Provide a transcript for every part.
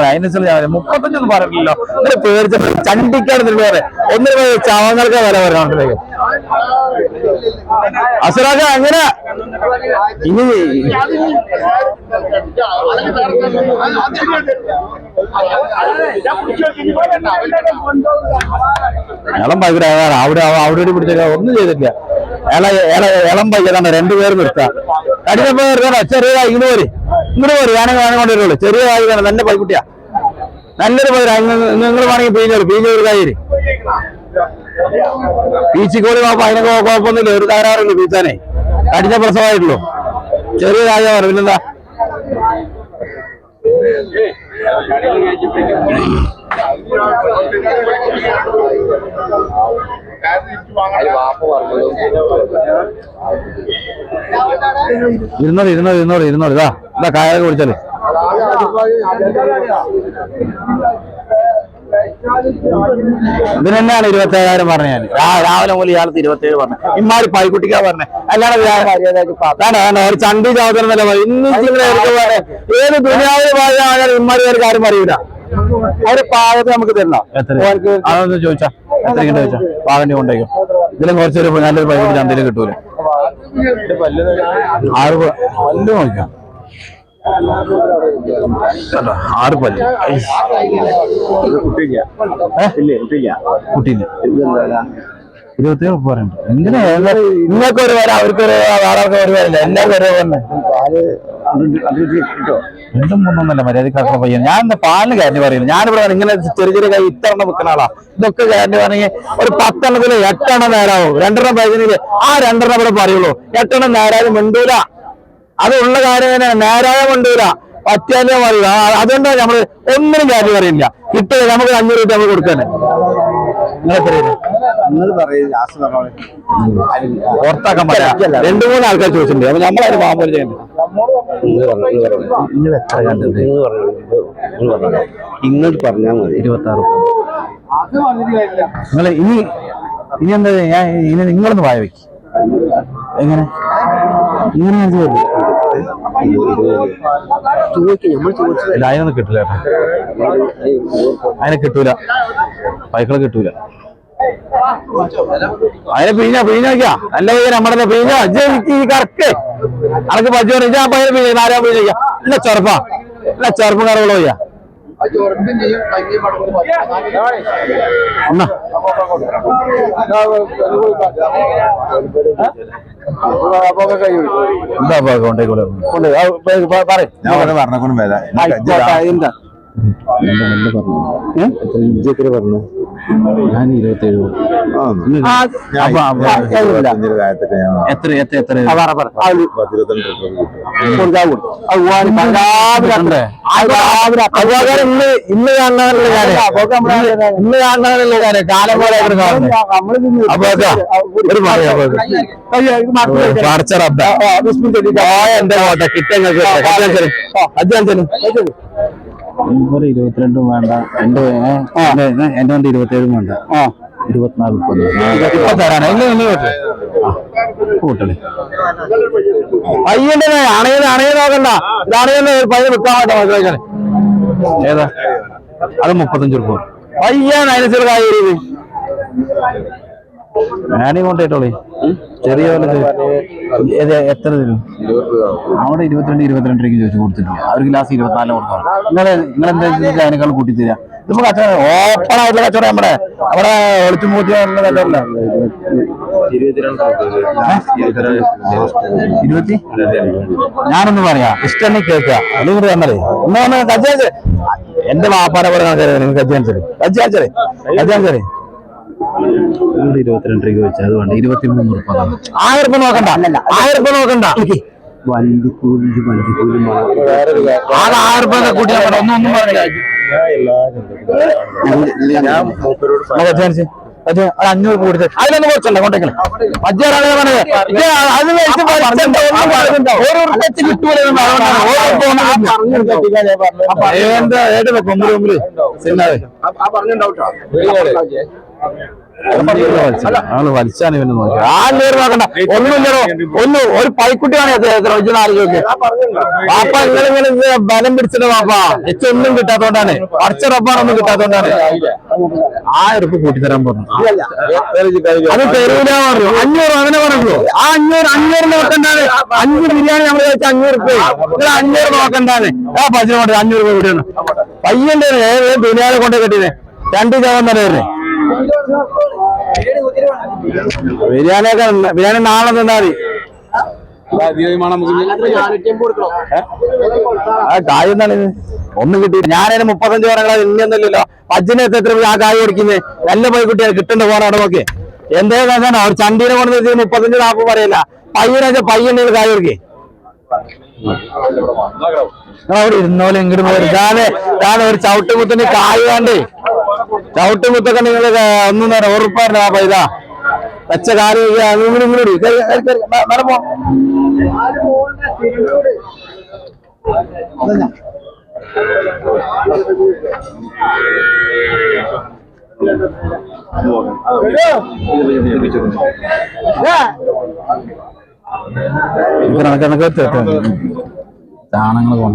അതിനനുസരിച്ച് മുപ്പത്തഞ്ചൊന്നും പറഞ്ഞില്ലല്ലോ. പോയി ചാവങ്ങൾക്ക് വില വരാണ്ടിലേക്ക് അസുരാജ അങ്ങനെ ഇനി ഇളം ബൈക്ക് അവിടെ അവിടെ ഇവിടെ പിടിച്ച ഒന്നും ചെയ്തിട്ടില്ല. ഇള ഇള ഏതാണ്ട് രണ്ടുപേരും നിർത്താം. കടിഞ്ഞപ്പോ ചെറിയ ഇങ്ങനെ പോരി ഇങ്ങനെ ഞാനും കാണാൻ കൊണ്ടുവരുള്ളൂ. ചെറിയ ബൈക്കാണ് നല്ല പൈക്കുട്ടിയാ. നല്ലൊരു ബൈക്ക് നിങ്ങൾ വേണമെങ്കിൽ പീഞ്ഞോളൂ പീഞ്ഞൊരു കാര്യം പീച്ചിക്കോട് നോക്കാം അതിനൊക്കെ കുഴപ്പമൊന്നുമില്ല. ഒരു തകരാറില്ല പീച്ചാനെ. കടിഞ്ഞ പ്രസവമായിട്ടുള്ളൂ ചെറിയ കാര്യമാണ് പിന്നെന്താ? ഇരുന്നോളൂ ഇരുന്നോളി ഇരുന്നോളി ഇരുന്നോളി. ഇതാ ഇതാ കായ കുടിച്ചാൽ. ഇതിനെന്നാണ് ഇരുപത്തി ഏഴായിരം പറഞ്ഞ ഞാൻ രാവിലെ മുതൽ ഇയാൾക്ക് ഇരുപത്തി ഏഴ് പറഞ്ഞു. ഇമ്മാര് പൈക്കുട്ടിക്കാ പറഞ്ഞു. അല്ലാതെ വേണ്ട വേണ്ട ഒരു ചണ്ടി ചാവതരം എന്നല്ല ഇന്ന്. ഏത് ദുനിയാവിൽ പോയാൽ ഇമ്മാര് കാര്യം പറയൂല. ഒരു പാകത്ത് നമുക്ക് തരണം. അതൊന്ന് ചോദിച്ചാ. എത്ര കിട്ടും ചോദിച്ചാ? പാകന്റെ കൊണ്ടേക്കും ഇതിലും കുറച്ചൊരു നല്ലൊരു പൈക്കുട്ടി ചന്തയിൽ കിട്ടൂല? ആറ് പല്ല് നോക്കാം? ആറ് പല്ല്. കുട്ടിയില്ല. ഇരുപത്തി പറയുന്നുണ്ട് എന്തിനാ നിങ്ങൾക്ക് ഒരു വരാം അവർക്ക് ഒരു ആർക്കും ഒരു പേരല്ല എല്ലാവർക്കും ഒരു തന്നെ. ഞാൻ എന്താ പാലിന് കാര്യം പറയുന്നു. ഞാനിവിടെ ഇങ്ങനെ ചെറിയ ചെറിയ കൈ ഇത്തവണ വെക്കുന്ന ആളാ. ഇതൊക്കെ കാര്യം പറഞ്ഞെങ്കിൽ ഒരു പത്തെണ്ണത്തിൽ എട്ടെണ്ണം നേരാവും. രണ്ടെണ്ണം പൈസനിൽ ആ രണ്ടെണ്ണം ഇവിടെ പറയുള്ളൂ. എട്ടെണ്ണം നേരാതെ മിണ്ടൂല. അതുള്ള കാര്യം തന്നെ. നേരായ മിണ്ടൂല. പറ്റിയാലേ പറയൂല അതുകൊണ്ടാണ് നമ്മൾ ഒന്നിനും കാര്യം പറയില്ല കിട്ടുക നമുക്ക് അഞ്ഞൂറ് രൂപ നമ്മൾ കൊടുക്കാനെ. നിങ്ങൾ പറയും ലാസ്റ്റ് പറയാം രണ്ടു മൂന്ന് ആൾക്കാർ ചോദിച്ചിട്ടുണ്ട്. അപ്പൊ നമ്മളതിന് ചെയ്യണ്ടേ. നിങ്ങൾ എത്ര കണ്ടത് പറഞ്ഞാൽ മതി. ഇരുപത്തി ആറ് നിങ്ങൾ ഇനി ഇനി എന്താ ഞാൻ ഇനി നിങ്ങളൊന്ന് വായ വെക്ക്. എങ്ങനെ? ഇങ്ങനെ ഞാൻ ചെയ്യല്ലേ ചോദിക്കും നമ്മൾ ചോദിച്ചത് ഇല്ല അതിനൊന്നും കിട്ടില്ല കേട്ടോ. അതിനെ കിട്ടൂല. പൈക്കളെ കിട്ടൂല. അതിനെ പിഴിഞ്ഞ പിഴിഞ്ഞോക്കാ നല്ല പയ്യൻ നമ്മുടെ പിഴിഞ്ഞ. ഈ കറക്റ്റ് അനക്ക് പച്ചു ഞാൻ പയ്യനെ പിഴിഞ്ഞ നാലാം പിഴിഞ്ഞ ഇല്ല ചെറുപ്പാ. അല്ല ചെറുപ്പം കറവുള്ള പയ്യ. എന്താ കൊണ്ടേ കൊണ്ട് പറയും ഞാൻ പറഞ്ഞ വേല. എന്താ? ഇജ്ജെത്ര പറഞ്ഞു ഞാൻ ഇരുപത്തേഴ് എത്ര എത്ര എത്ര കിട്ടും ഇന്ന് കാണാനുള്ള കാര്യം ഇന്ന് കാണാനുള്ള കാര്യം കാലം പോലെ ആയിരുന്നു കാണുന്നത് അപ്പൊ അതാ, ഒരു പറയാ എന്റെ ഇവർ ഇരുപത്തിരണ്ടും വേണ്ട. എന്റെ എന്റെ വേണ്ട. ഇരുപത്തിനാല് കൂട്ടണേ. അണയത് പയ്യ വിൽക്കാൻ വേണ്ട ഏതാ? അത് മുപ്പത്തഞ്ച് രൂപ പയ്യാണ് അതിനനുസരിച്ച് കാര്യം ഞാനീ കൊണ്ടേറ്റോളേ ചെറിയ എത്ര തരും അവിടെ ഇരുപത്തിരണ്ട് ഇരുപത്തിരണ്ട് രൂപയ്ക്ക് ചോദിച്ചു കൊടുത്തിട്ടില്ല. അവർക്ക് ഗ്ലാസ് ഇരുപത്തിനാല് കൊടുക്കണം നിങ്ങൾ നിങ്ങൾ എന്താ അതിനേക്കാൾ കൂട്ടി തരാ ഇതിപ്പോ കച്ചവടം ഓപ്പൺ ആയിട്ടുള്ള കച്ചവടം നമ്മുടെ അവിടെ ഒളിച്ചു മൂത്തി കച്ചവടമല്ല ഇരുപത്തി? ഞാനൊന്ന് പറയാ. ഇഷ്ടം കേൾക്കുക. അല്ലെങ്കിൽ തന്നേ ഒന്ന് വന്ന് കജ്ജാൻസേ എന്റെ വാപ്പാനെ പോലെ കണക്കാരെ നിങ്ങൾ കജ്ജാൻസേ കജ്ജാൻസേ കജ്ജാൻസേ ഇരുപത്തിരണ്ട് രൂപ വെച്ചാൽ അത് വേണ്ട. ഇരുപത്തി മൂന്ന് ഉറുപ്പ ആയിരം രൂപ നോക്കണ്ട. ആയിരം രൂപ നോക്കണ്ട വണ്ടിക്കൂലി വണ്ടിക്കൂലി ആകെ ആയിരം രൂപ കൂട്ടി നോക്കണ്ട ഒന്നും ഒന്നും പറഞ്ഞില്ല. അത് ഒരു അഞ്ഞൂറ് കൊടുത്ത്. അതിലൊന്നും കുറച്ചല്ല കൊണ്ടേക്കണേ. അജ്ജാറാണ് പറഞ്ഞത്. അത് വെച്ച് ഒന്നും പറയുന്നുണ്ടോ? കിട്ടൂല അതുകൊണ്ടാണ്. ഓരോ ഉറുപ്പ ആൾ വലിച്ചാണ് ഇവന് നോക്കി ആ അഞ്ഞൂറ് നോക്കണ്ട. ഒന്നുമില്ലടോ ഒന്ന് ഒരു പൈക്കുട്ടിയാണ് വാപ്പ ഇങ്ങനെ ഇത് ബലം പിടിച്ചിട്ട് വാപ്പ. ഒന്നും കിട്ടാത്തോണ്ടാണ്. അടച്ച റബ്ബാണൊന്നും കിട്ടാത്തോണ്ടാണ്. ആ ഉറുപ്പ് കൂട്ടിത്തരാൻ പറഞ്ഞു. അത് തരൂല പറഞ്ഞു. അഞ്ഞൂറ് അങ്ങനെ പറഞ്ഞു ആ അഞ്ഞൂറ് അഞ്ഞൂറ് നോക്കണ്ടാണ്. അഞ്ച് ബിരിയാണി നമ്മൾ കഴിച്ച അഞ്ഞൂറ് രൂപ നിങ്ങൾ അഞ്ഞൂറ് നോക്കണ്ടാണ്. ആ കൊണ്ട് അഞ്ഞൂറ് രൂപ കൂടിയാണ് പയ്യന്റെ ബിരിയാണി കൊണ്ട് കെട്ടിനെ. രണ്ട് ശതമാനം തന്നെ വരുന്നേ ബിരിയാണിയൊക്കെ. ബിരിയാണി നാളെ തന്നാ മതി. കായ് എന്താണ് ഒന്നും കിട്ടി ഞാനതിന് മുപ്പത്തഞ്ച് പറഞ്ഞാൽ ഇന്നൊന്നുമില്ലല്ലോ അജിനെ എത്ര ആ കായ് കൊടുക്കുന്നത് നല്ല പോയി കുട്ടിയാണ് കിട്ടണ്ട പോരാടം നോക്കി. എന്തേ കാരണം ഒരു ചണ്ടീനെ കൊണ്ട് മുപ്പത്തഞ്ച് നാപ്പ് പറയില്ല. പയ്യനെ പയ്യനെ കായ് കൊടുക്കേ. അവിടെ ഇരുന്നോലെ ഇങ്ങോട്ട് പോയി ഞാൻ ഞാൻ ഒരു ചവിട്ടുമുത്തിന് കായ് വേണ്ടേ. ചവിട്ടുമുത്തൊക്കെ നിങ്ങൾ ഒന്നും തരാം ഉറപ്പായിരുന്നു ആ പൈസ വെച്ച കാര്യം ഇങ്ങനെ ഇങ്ങനെ ഇടി. കേറി, കേറി, കേറി. മേ- മേലെ പോ കണക്ക് കണക്ക് ചാണങ്ങൾ പോണ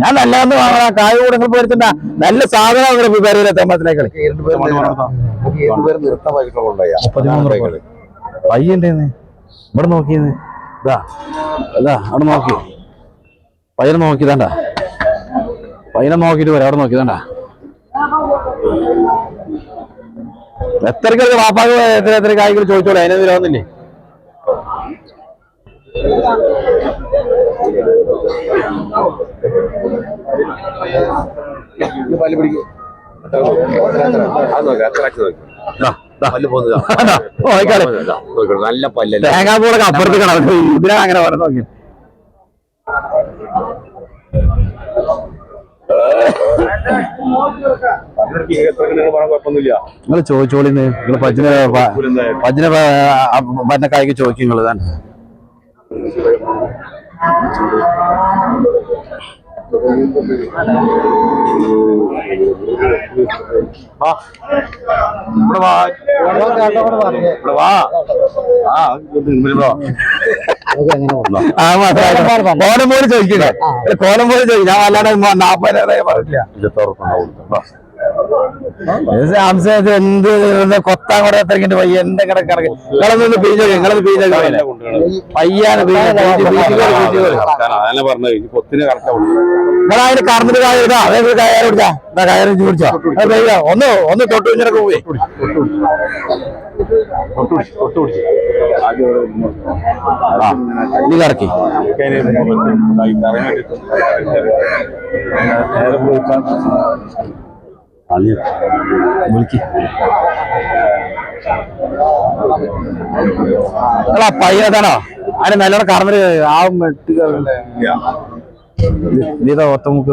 ഞാൻ നല്ലതെന്ന് വാങ്ങണം കായ് കൂടെ നിങ്ങൾ പോയിരുത്തണ്ട നല്ല സാധനം അങ്ങനെ പേരില്ല തെമ്മത്തിനേക്കളി പയ്യണ്ടേന്ന് ഇവിടെ നോക്കിയെന്ന് ഇതാ. ഇതാ അവിടെ നോക്കി. പയ്യനെ നോക്കിയതാണ്ട പയ്യനെ നോക്കിട്ട് പോരാ അവിടെ നോക്കിയതാണ്ട എത്രക്കൊക്കെ വാപ്പാക്ക് എത്ര എത്ര കായ്കൾ ചോദിച്ചോളൂ? വന്നില്ലേ നല്ല പല്ലല്ല? തേങ്ങാപ്പൂളൊക്കെ അപ്പുറത്ത് കിടന്നു ഇതിനാ അങ്ങനെ പറഞ്ഞു നോക്കി. നിങ്ങൾ ചോദിച്ചോളിന്ന് നിങ്ങൾ പജ്ജന പജ്ജന പന്ന കായ്ക്ക് ചോദിക്കും നിങ്ങൾ തന്നെ വാ. ഇവിടെ വാ. ആ ഇവിടെ വാ. ആ കോലം പോലെ ചോദിക്കില്ല കോലം പോലെ ചോദിക്കും ഞാൻ അല്ലാണ്ട് നാപ്പത് പറഞ്ഞില്ല സാംസങ് ഇത് എന്ത് കൊത്താൻ കൂടെ എത്രക്കിന്റെ പയ്യ എന്റെ കിടക്ക് കിടക്ക്? നിങ്ങളൊന്ന് പീഞ്ഞോ നിങ്ങളൊന്ന് പീഞ്ഞോ പയ്യാണ് അതിന് കറന്നിട്ട് കായ എടുക്കാം അതെ കയറി എന്താ കയറി കുടിച്ചോ. ഒന്ന് ഒന്ന് തൊട്ട് കുഞ്ഞിനൊക്കെ പോയി ആ നീ കറക്കി വിളിക്ക്. നിങ്ങളാ പയ്യനതാണോ അതിന് നല്ലോണം കറന്നിട്ട് ആ മെട്ടി ഇതാ ഒത്തമുക്ക്